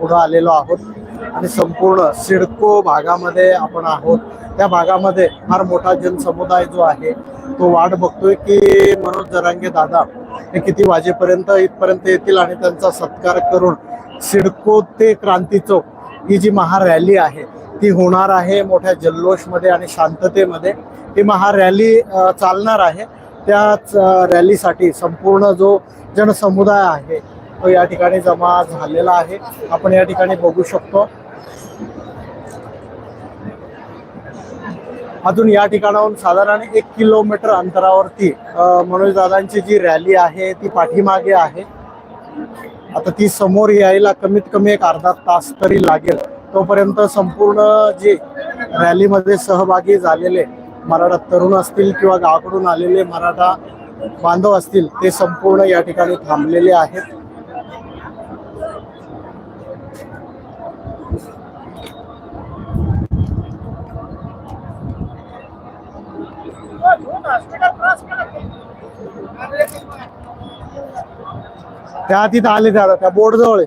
पुढं आलेलो आहोत. आणि संपूर्ण सिडको भागामध्ये आपण आहोत. त्या भागामध्ये फार मोठा जनसमुदाय जो आहे तो वाट बघतोय की मनोज जरांगे दादा हे किती वाजेपर्यंत इथपर्यंत येतील आणि त्यांचा सत्कार करून सिडको ते क्रांती चौक ही जी महारॅली आहे ती होणार आहे मोठ्या जल्लोषमध्ये आणि शांततेमध्ये. ही महारॅली चालणार आहे. त्याच रॅलीसाठी संपूर्ण जो जनसमुदाय आहे तो या ठिकाणी जमा झालेला आहे. आपण या ठिकाणी बघू शकतो. अजून या ठिकाणाहून साधारण एक किलोमीटर अंतरावरती मनोजदादांची मनोज दादांची जी रॅली आहे ती पाठीमागे आहे. आता ती समोर यायला कमीत कमी एक अर्धा तास तरी लागेल. तोपर्यंत संपूर्ण जे रॅलीमध्ये सहभागी झालेले मराठा तरुण असतील किंवा गावाकडून आलेले मराठा बांधव असतील ते संपूर्ण या ठिकाणी थांबलेले आहेत. त्या तिथं आले त्या त्या बोर्ड. जवळ.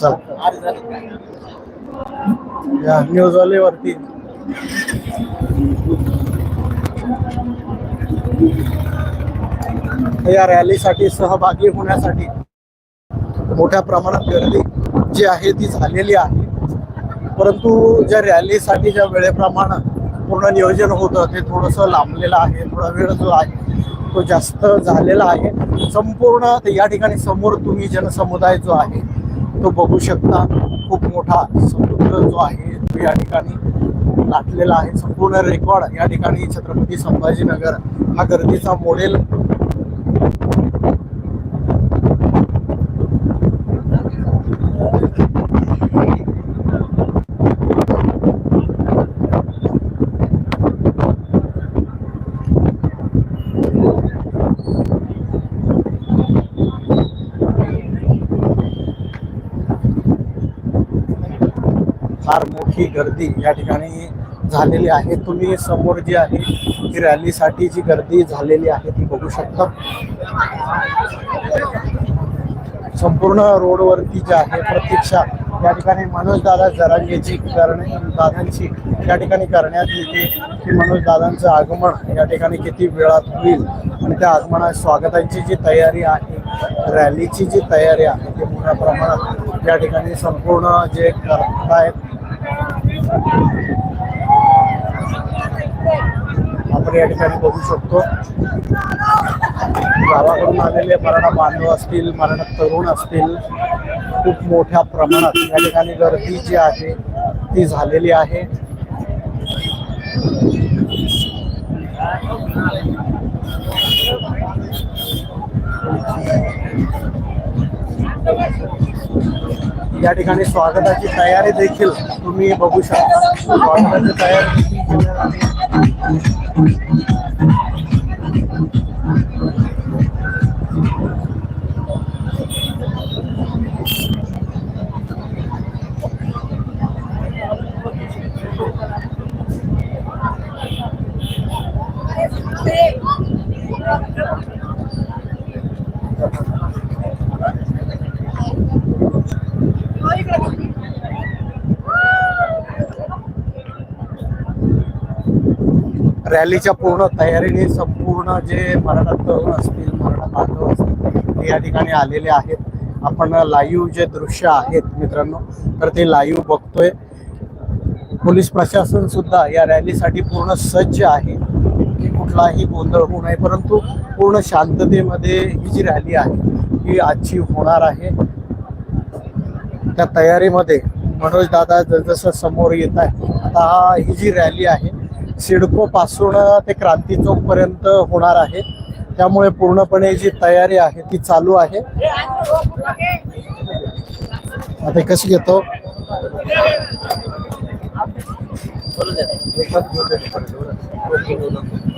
चल. या न्यूज वाले वरती या रॅलीसाठी सहभागी होण्यासाठी मोठ्या प्रमाणात गर्दी जी आहे ती झालेली आहे. परंतु ज्या रॅलीसाठी ज्या वेळेप्रमाणे पूर्ण नियोजन होतं ते थोडंसं लांबलेलं आहे थोडा वेळ जो आहे तो जास्त झालेला आहे. संपूर्ण या ठिकाणी समोर तुम्ही जनसमुदाय जो आहे तो बघू शकता. खूप मोठा समुद्र जो आहे तो या ठिकाणी लाटलेला आहे. संपूर्ण रेकॉर्ड या ठिकाणी छत्रपती संभाजीनगर हा गर्दीचा मॉडेल फार मोठी गर्दी या ठिकाणी झालेली आहे. तुम्ही समोर जी आहे ती रॅलीसाठी जी गर्दी झालेली आहे ती बघू शकता. संपूर्ण रोडवरती जी आहे प्रतीक्षा या ठिकाणी मनोजदादा जरांगेची करणे दादांची या ठिकाणी करण्यात येते. की मनोजदादांचं आगमन या ठिकाणी किती वेळात होईल? आणि त्या आगमना स्वागताची जी तयारी आहे रॅलीची जी तयारी आहे ती मोठ्या प्रमाणात या ठिकाणी संपूर्ण जे करतायत आपण या ठिकाणी बघू शकतो. गावाकडून आलेले मराठा बांधव असतील मराठा तरुण असतील खूप मोठ्या प्रमाणात या ठिकाणी गर्दी जी आहे ती झालेली आहे. या ठिकाणी स्वागताची तयारी देखील तुम्ही बघू शकता स्वागताची तयारी. रॅलीच्या पूर्ण तयारीने संपूर्ण जे मराठा तरुण असतील मराठा बांधव असतील ते या ठिकाणी आलेले आहेत. आपण लाईव्ह जे दृश्य आहेत मित्रांनो तर ते लाईव्ह बघतोय. पोलीस प्रशासन सुद्धा या रॅलीसाठी पूर्ण सज्ज आहे. की कुठलाही गोंधळ होऊ नये परंतु पूर्ण शांततेमध्ये ही जी रॅली आहे ही आजची होणार आहे. त्या तयारीमध्ये मनोज दादा जसं समोर येत आहे आता हा ही जी रॅली आहे सिडको पासून ते क्रांती चौक पर्यंत होणार आहे. त्यामुळे पूर्णपणे जी तयारी आहे ती चालू आहे. आता कशी घेतो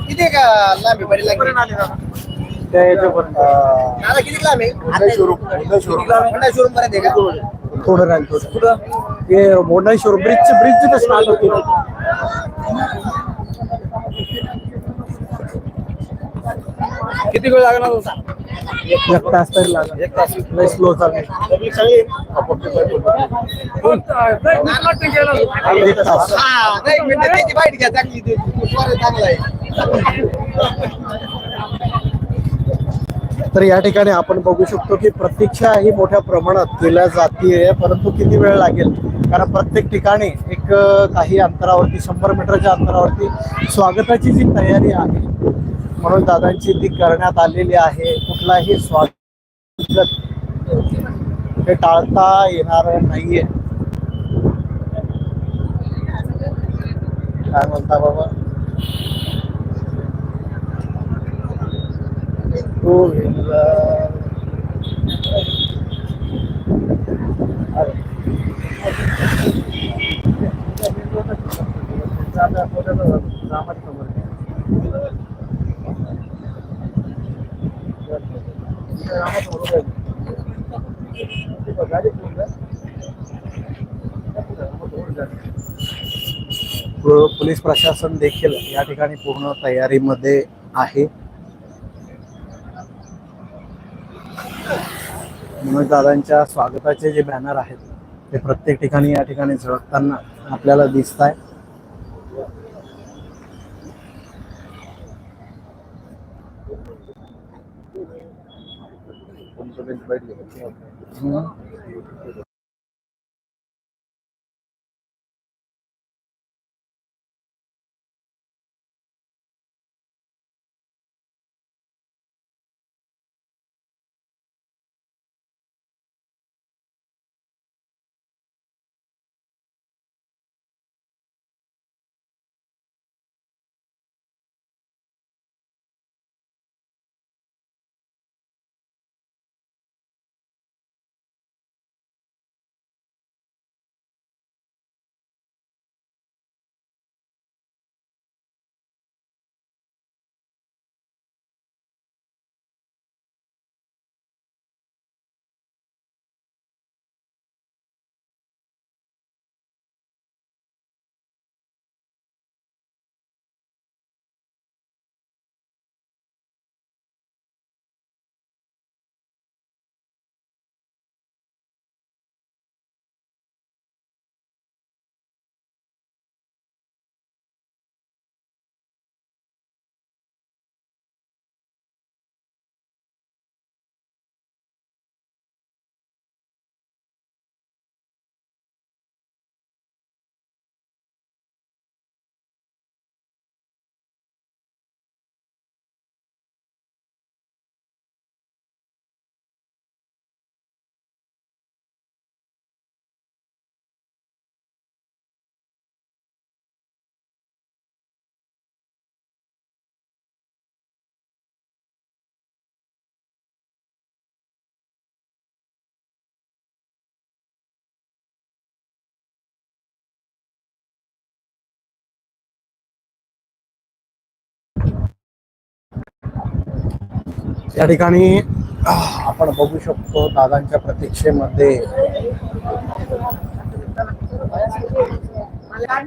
किती का लांबी याच्यापर्यंत. दादा किती लांब होंडा शोरूम पर्यंत थोडं राहील थोडं. कुठं हे मोठा शोर ब्रिजची ब्रिज तिथं स्टार्ट होती. किती वेळ लागणार होता? एक तास तरी लागेल एक तास. लय स्लो चालू पब्लिक सगळी एक तास. बाईट घ्या चांगली आहे. तर या ठिकाणी आपण बघू शकतो की प्रतीक्षा ही मोठ्या प्रमाणात केल्या जाते परंतु किती वेळ लागेल? कारण प्रत्येक ठिकाणी एक काही अंतरावरती शंभर मीटरच्या अंतरावरती स्वागताची जी तयारी आहे म्हणून दादांची ती करण्यात आलेली आहे. कुठलाही स्वागत हे टाळता येणार नाहीये. काय म्हणता बाबा? पोलीस प्रशासन देखील या ठिकाणी पूर्ण तयारीमध्ये आहे. मनोज स्वागताचे जे बॅनर आहेत ते प्रत्येक ठिकाणी या ठिकाणी झळकताना आपल्याला दिसत आहे या ठिकाणी आपण बघू शकतो दादांच्या प्रतीक्षेमध्ये मला